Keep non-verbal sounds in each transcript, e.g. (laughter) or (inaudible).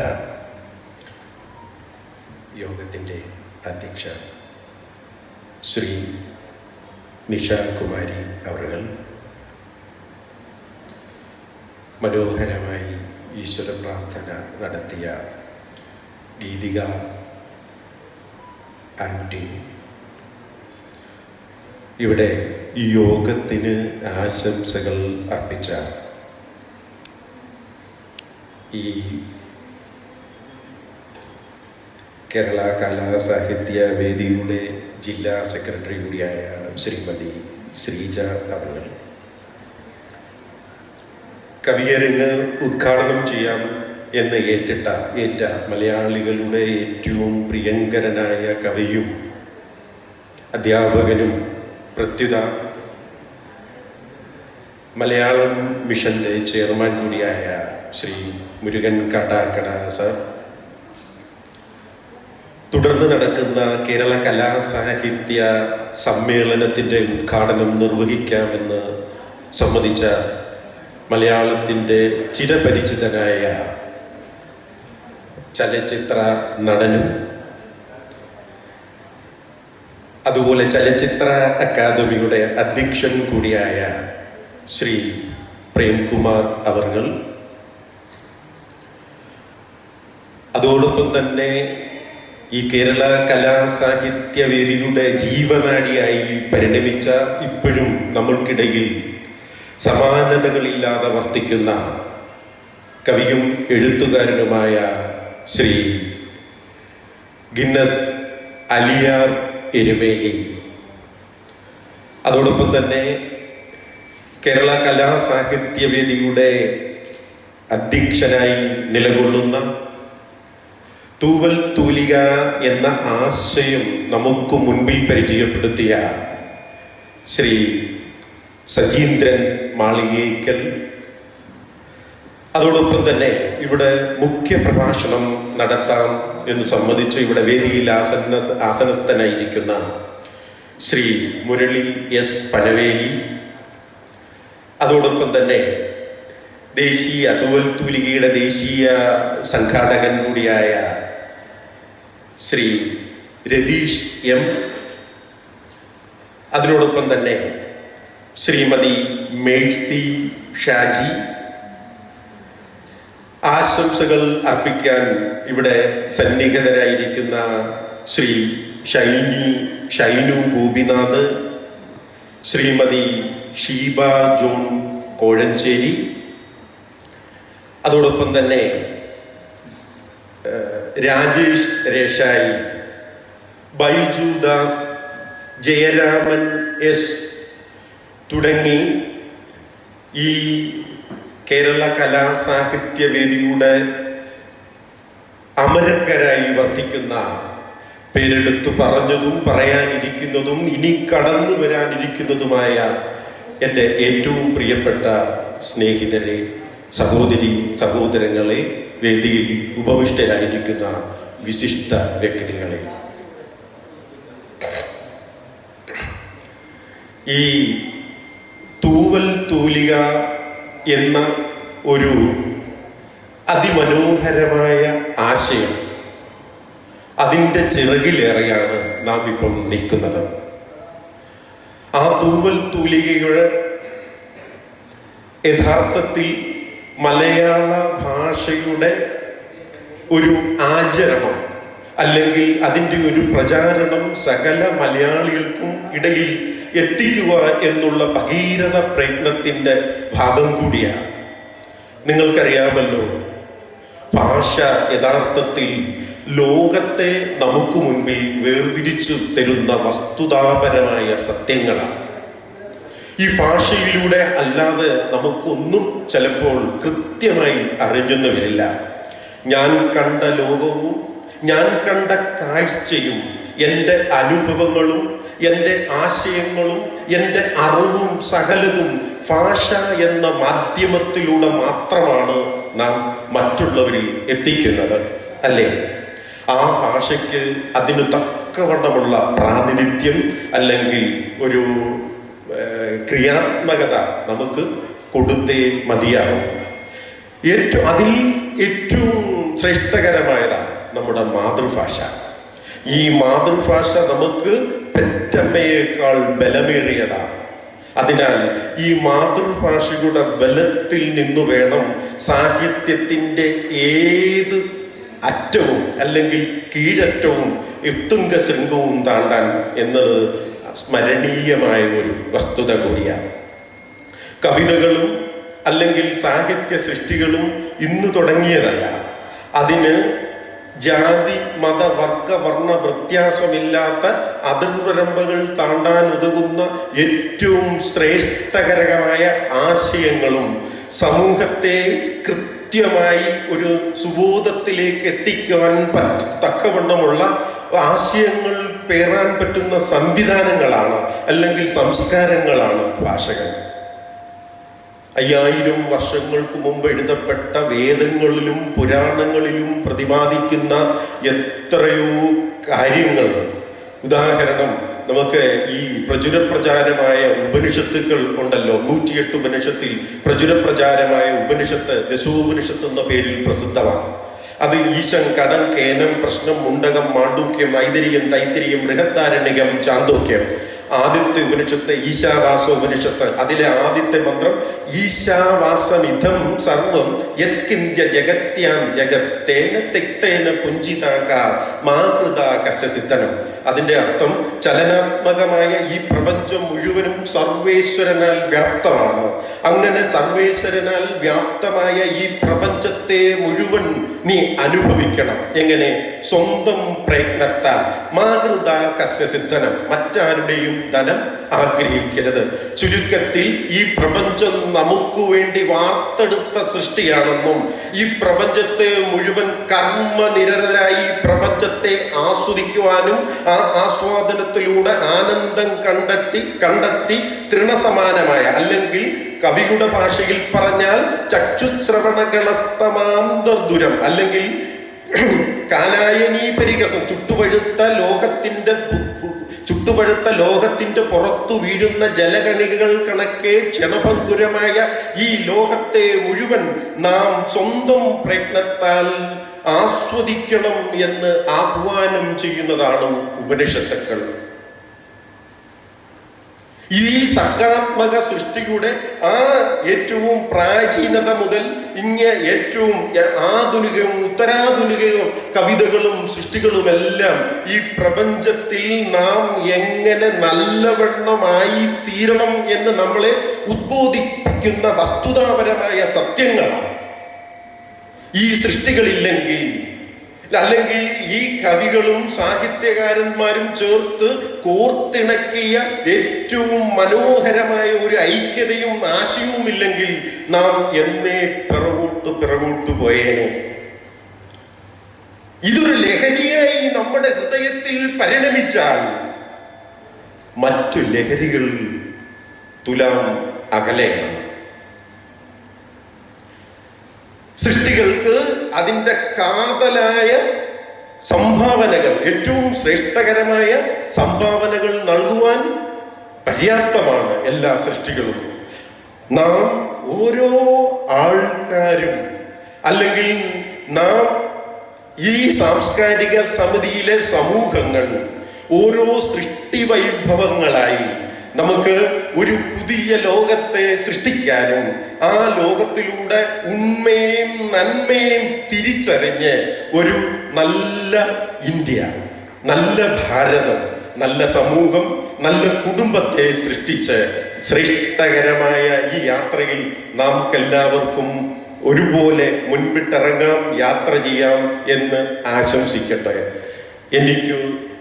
ബന്ധപ്പെട്ട യോഗത്തിന്റെ അധ്യക്ഷ ശ്രീ നിഷ കുമാരി അവറുകൾ മനോഹരമായി ഈശ്വര പ്രാർത്ഥന നടത്തിയ ഗീതിക ആന്റി ഇവിടെ യോഗത്തിന് ആശംസകൾ അർപ്പിച്ച ഈ കേരള കലാ സാഹിത്യ വേദിയുടെ ജില്ലാ സെക്രട്ടറി കൂടിയായ ശ്രീമതി ശ്രീജ അവർ കവിയരങ്ങ് ഉദ്ഘാടനം ചെയ്യാം എന്ന് ഏറ്റിട്ട ഏറ്റ മലയാളികളുടെ ഏറ്റവും പ്രിയങ്കരനായ കവിയും അധ്യാപകനും പ്രത്യുത മലയാളം മിഷന്റെ ചെയർമാൻ കൂടിയായ ശ്രീ മുരുകൻ കാട്ടാക്കട സർ. തുടർന്ന് നടക്കുന്ന കേരള കലാസാഹിത്യ സമ്മേളനത്തിന്റെ ഉദ്ഘാടനം നിർവഹിക്കാമെന്ന് സമ്മതിച്ച മലയാളത്തിന്റെ ചിരപരിചിതനായ ചലച്ചിത്ര നടനും. അതുപോലെ ചലച്ചിത്ര അക്കാദമിയുടെ അധ്യക്ഷൻ കൂടിയായ ശ്രീ പ്രേംകുമാർ അവർകൾ അതോടൊപ്പം തന്നെ ഈ കേരള കലാസാഹിത്യവേദിയുടെ ജീവനാടിയായി പരിണമിച്ച ഇപ്പോഴും നമ്മൾക്കിടയിൽ സമാനതകളില്ലാതെ വർത്തിക്കുന്ന കവിയും എഴുത്തുകാരനുമായ ശ്രീ ഗിന്നസ് അലിയാർ എരുമേലി. അതോടൊപ്പം തന്നെ കേരള കലാസാഹിത്യവേദിയുടെ അധ്യക്ഷനായി നിലകൊള്ളുന്ന തൂവൽ തൂലിക എന്ന ആശയം നമുക്ക് മുൻപിൽ പരിചയപ്പെടുത്തിയ ശ്രീ സജീന്ദ്രൻ മാളികേക്കൽ. അതോടൊപ്പം തന്നെ ഇവിടെ മുഖ്യ പ്രഭാഷണം നടത്താം എന്ന് സമ്മതിച്ച് ഇവിടെ വേദിയിൽ ആസന ആസനസ്ഥനായിരിക്കുന്ന ശ്രീ മുരളി എസ് പനവേലി. അതോടൊപ്പം തന്നെ ദേശീയ തൂവൽ തൂലികയുടെ ദേശീയ സംഘാടകൻ കൂടിയായ ശ്രീ രതീഷ് എം. അതിനോടൊപ്പം തന്നെ ശ്രീമതി മേഴ്സി ഷാജി. ആശംസകൾ അർപ്പിക്കാൻ ഇവിടെ സന്നിഹിതരായിരിക്കുന്ന ശ്രീ ഷൈനി ഷൈനു ഗോപിനാഥ് ശ്രീമതി ഷീബ ജോൺ കോഴഞ്ചേരി. അതോടൊപ്പം തന്നെ രാജേഷ് രേഷായി. ബൈജു ദാസ് ജയരാമൻ എസ്. തുടങ്ങി ഈ കേരള കലാസാഹിത്യ വേദിയുടെ അമരക്കരായി വർത്തിക്കുന്ന പേരെടുത്തു പറഞ്ഞതും പറയാനിരിക്കുന്നതും ഇനി കടന്നു വരാനിരിക്കുന്നതുമായ എന്റെ ഏറ്റവും പ്രിയപ്പെട്ട സ്നേഹിതരെ സഹോദരി സഹോദരങ്ങളെ വേദിയിൽ ഉപവിഷ്ടരായിരിക്കുന്ന വിശിഷ്ട വ്യക്തികളെ. ഈ തൂവൽ തൂലിക എന്ന ഒരു അതിമനോഹരമായ ആശയം അതിന്റെ ചിറകിലേറെയാണ് നാം ഇപ്പം നിൽക്കുന്നത്. ആ തൂവൽ തൂലികയുടെ യഥാർത്ഥത്തിൽ മലയാള ഭാഷയുടെ ഒരു ആചരണം അല്ലെങ്കിൽ അതിന്റെ ഒരു പ്രചാരണം സകല മലയാളികൾക്കും ഇടയിൽ എത്തിക്കുക എന്നുള്ള ഭഗീരഥ പ്രയത്നത്തിന്റെ ഭാഗം കൂടിയാണ്. നിങ്ങൾക്കറിയാമല്ലോ ഭാഷ യഥാർത്ഥത്തിൽ ലോകത്തെ നമുക്ക് മുൻപിൽ വേർതിരിച്ചു തരുന്ന വസ്തുതാപരമായ സത്യങ്ങളാണ്. ഈ ഭാഷയിലൂടെ അല്ലാതെ നമുക്കൊന്നും ചിലപ്പോൾ കൃത്യമായി അറിഞ്ഞെന്ന് വരില്ല ഞാൻ കണ്ട ലോകവും ഞാൻ കണ്ട കാഴ്ചയും എന്റെ അനുഭവങ്ങളും എന്റെ ആശയങ്ങളും എന്റെ അറിവും സകലതും ഭാഷ എന്ന മാധ്യമത്തിലൂടെ മാത്രമാണ് നാം മറ്റുള്ളവരിൽ എത്തിക്കുന്നത് അല്ലേ? ആ ഭാഷയ്ക്ക് അതിന് തക്കവണ്ണമുള്ള പ്രാതിനിധ്യം അല്ലെങ്കിൽ ഒരു ക്രിയാത്മകത നമുക്ക് കൊടുത്തേ മതിയാവും ഏറ്റവും അതിൽ ഏറ്റവും ശ്രേഷ്ഠകരമായതാണ് നമ്മുടെ മാതൃഭാഷ. ഈ മാതൃഭാഷ നമുക്ക് പെറ്റമ്മയേക്കാൾ ബലമേറിയതാണ് അതിനാൽ ഈ മാതൃഭാഷയുടെ ബലത്തിൽ നിന്നു വേണം സാഹിത്യത്തിന്റെ ഏത് അറ്റവും അല്ലെങ്കിൽ കീഴറ്റവും എത്തുങ്ക ശൃംഗവും താണ്ടാൻ എന്നത് സ്മരണീയമായ ഒരു വസ്തുത കൂടിയാണ്. കവിതകളും അല്ലെങ്കിൽ സാഹിത്യ സൃഷ്ടികളും ഇന്ന് തുടങ്ങിയതല്ല. അതിന് ജാതി മത വർഗ വർണ വ്യത്യാസമില്ലാത്ത അതിർവരമ്പകൾ താണ്ടാൻ ഉതകുന്ന ഏറ്റവും ശ്രേഷ്ഠകരകമായ ആശയങ്ങളും സമൂഹത്തെ കൃത്യമായി ഒരു സുബോധത്തിലേക്ക് എത്തിക്കുവാൻ പറ്റ തക്കവണ്ണമുള്ള ആശയങ്ങൾ പേറാൻ പറ്റുന്ന സംവിധാനങ്ങളാണ് അല്ലെങ്കിൽ സംസ്കാരങ്ങളാണ് ഭാഷകൾ. അയ്യായിരം വർഷങ്ങൾക്ക് മുമ്പ് എഴുതപ്പെട്ട വേദങ്ങളിലും പുരാണങ്ങളിലും പ്രതിപാദിക്കുന്ന എത്രയോ കാര്യങ്ങൾ. ഉദാഹരണം നമുക്ക് ഈ പ്രചുരപ്രചാരമായ ഉപനിഷത്തുകൾ ഉണ്ടല്ലോ. നൂറ്റിയെട്ട് ഉപനിഷത്തിൽ പ്രചുരപ്രചാരമായ ഉപനിഷത്ത് ദശോപനിഷത്ത് എന്ന പേരിൽ പ്രസിദ്ധമാണ്. അത് ഈശൻ കടം കേനം പ്രശ്നം മുണ്ടകം മാണ്ഡൂക്യം ഐതരിയം തൈത്തിരിയം ബൃഹത്താരണ്യകം ചാന്തോക്യം. ആദ്യത്തെ ഉപനിഷത്ത് ഈശാവാസ ഉപനിഷത്ത്. അതിലെ ആദ്യത്തെ മന്ത്രം ഈശാവാസമിധം സർവം യത്കിന്ത്യ ജഗത്യാം ജഗത്തേന തെക്തേന പുഞ്ചിതാക മാകൃത കസ്യസിദ്ധനം അതിന്റെ അർത്ഥം ചലനാത്മകമായ ഈ പ്രപഞ്ചം മുഴുവനും സർവേശ്വരനാൽ വ്യാപ്തമാണ്. അങ്ങനെ സർവേശ്വരനാൽ വ്യാപ്തമായ ഈ പ്രപഞ്ചത്തെ മുഴുവൻ നീ അനുഭവിക്കണം. എങ്ങനെ? സ്വന്തം പ്രയത്നത്താൽ. മാതൃത കസ്യസിദ്ധനം മറ്റാരുടെയും ധനം ആഗ്രഹിക്കരുത്. ചുരുക്കത്തിൽ ഈ പ്രപഞ്ചം നമുക്ക് വേണ്ടി വാർത്തെടുത്ത സൃഷ്ടിയാണെന്നും ഈ പ്രപഞ്ചത്തെ മുഴുവൻ കർമ്മനിരതരായി പ്രപഞ്ചത്തെ ആസ്വദിക്കുവാനും ആ ആസ്വാദനത്തിലൂടെ ആനന്ദം കണ്ടെത്തി കണ്ടെത്തി തൃണസമാനമായ അല്ലെങ്കിൽ കവിയുടെ ഭാഷയിൽ പറഞ്ഞാൽ ചക്ഷുശ്രവണകളസ്തമാന്തർദുരം അല്ലെങ്കിൽ (clears throat) കാലായനീപരികസം ചുട്ടുപഴുത്ത ലോകത്തിന്റെ ചുട്ടുപഴുത്ത ലോകത്തിന്റെ പുറത്തു വീഴുന്ന ജലകണികകൾ കണക്കെ ക്ഷണഭങ്കുരമായ ഈ ലോകത്തെ മുഴുവൻ നാം സ്വന്തം പ്രയത്നത്താൽ ആസ്വദിക്കണം എന്ന് ആഹ്വാനം ചെയ്യുന്നതാണ് ഉപനിഷത്തുക്കൾ. ഈ സർഗാത്മക സൃഷ്ടിയുടെ ആ ഏറ്റവും പ്രാചീനത മുതൽ ഇങ്ങ ഏറ്റവും ആധുനികവും ഉത്തരാധുനികവും കവിതകളും സൃഷ്ടികളുമെല്ലാം ഈ പ്രപഞ്ചത്തിൽ നാം എങ്ങനെ നല്ലവണ്ണമായി തീരണം എന്ന് നമ്മളെ ഉദ്ബോധിപ്പിക്കുന്ന വസ്തുതാപരമായ സത്യങ്ങളാണ്. ഈ സൃഷ്ടികളില്ലെങ്കിൽ അല്ലെങ്കിൽ ഈ കവികളും സാഹിത്യകാരന്മാരും ചേർത്ത് കോർത്തിണക്കിയ ഏറ്റവും മനോഹരമായ ഒരു ഐക്യതയും ആശയവുമില്ലെങ്കിൽ നാം എന്നേ പിറകോട്ട് പിറകോട്ട് പോയേനെ. ഇതൊരു ലഹരിയായി നമ്മുടെ ഹൃദയത്തിൽ പരിണമിച്ചാൽ മറ്റു ലഹരികൾ തുലാം അകലെയാണ്. സൃഷ്ടികൾക്ക് അതിന്റെ കാതലായ സംഭാവനകൾ ഏറ്റവും ശ്രേഷ്ഠകരമായ സംഭാവനകൾ നൽകുവാൻ പര്യാപ്തമാണ് എല്ലാ സൃഷ്ടികളും. നാം ഓരോ ആൾക്കാരും അല്ലെങ്കിൽ നാം ഈ സാംസ്കാരിക സമിതിയിലെ സമൂഹങ്ങൾ ഓരോ സൃഷ്ടി വൈഭവങ്ങളായി നമുക്ക് ഒരു പുതിയ ലോകത്തെ സൃഷ്ടിക്കാനും ആ ലോകത്തിലൂടെ ഉണ്മയും നന്മയും തിരിച്ചറിഞ്ഞ് ഒരു നല്ല ഇന്ത്യ നല്ല ഭാരതം നല്ല സമൂഹം നല്ല കുടുംബത്തെ സൃഷ്ടിച്ച് ശ്രേഷ്ഠകരമായ ഈ യാത്രയിൽ നമുക്കെല്ലാവർക്കും ഒരുപോലെ മുൻപിട്ടിറങ്ങാം യാത്ര ചെയ്യാം എന്ന് ആശംസിക്കട്ടെ. എനിക്ക്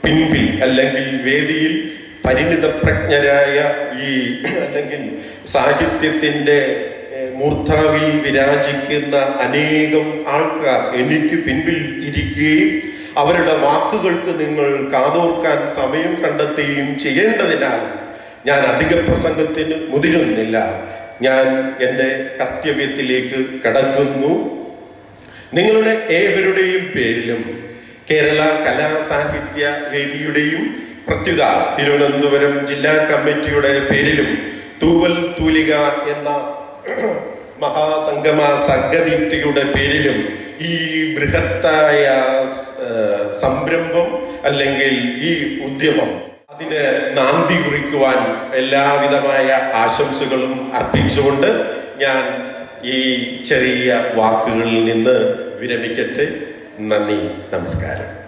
പിൻപിൽ അല്ലെങ്കിൽ വേദിയിൽ പരിണിതപ്രജ്ഞരായ ഈ അല്ലെങ്കിൽ സാഹിത്യത്തിന്റെ മൂർധാവിൽ വിരാജിക്കുന്ന അനേകം ആൾക്കാർ എനിക്ക് പിൻപിൽ ഇരിക്കുകയും അവരുടെ വാക്കുകൾക്ക് നിങ്ങൾ കാതോർക്കാൻ സമയം കണ്ടെത്തുകയും ചെയ്യേണ്ടതിനാൽ ഞാൻ അധിക പ്രസംഗത്തിന് മുതിരുന്നില്ല. ഞാൻ എന്റെ കർത്തവ്യത്തിലേക്ക് കടക്കുന്നു. നിങ്ങളുടെ ഏവരുടെയും പേരിലും കേരള കലാ സാഹിത്യ വേദിയുടെയും പ്രത്യുത. തിരുവനന്തപുരം ജില്ലാ കമ്മിറ്റിയുടെ പേരിലും തൂവൽ തൂലിക എന്ന (clears throat) മഹാസംഗമ സംഘദീപ്തിയുടെ പേരിലും ഈ ബൃഹത്തായ സംരംഭം അല്ലെങ്കിൽ ഈ ഉദ്യമം അതിന് നാന്തി കുറിക്കുവാൻ എല്ലാവിധമായ ആശംസകളും അർപ്പിച്ചുകൊണ്ട് ഞാൻ ഈ ചെറിയ വാക്കുകളിൽ നിന്ന് വിരമിക്കട്ടെ. നന്ദി. നമസ്കാരം.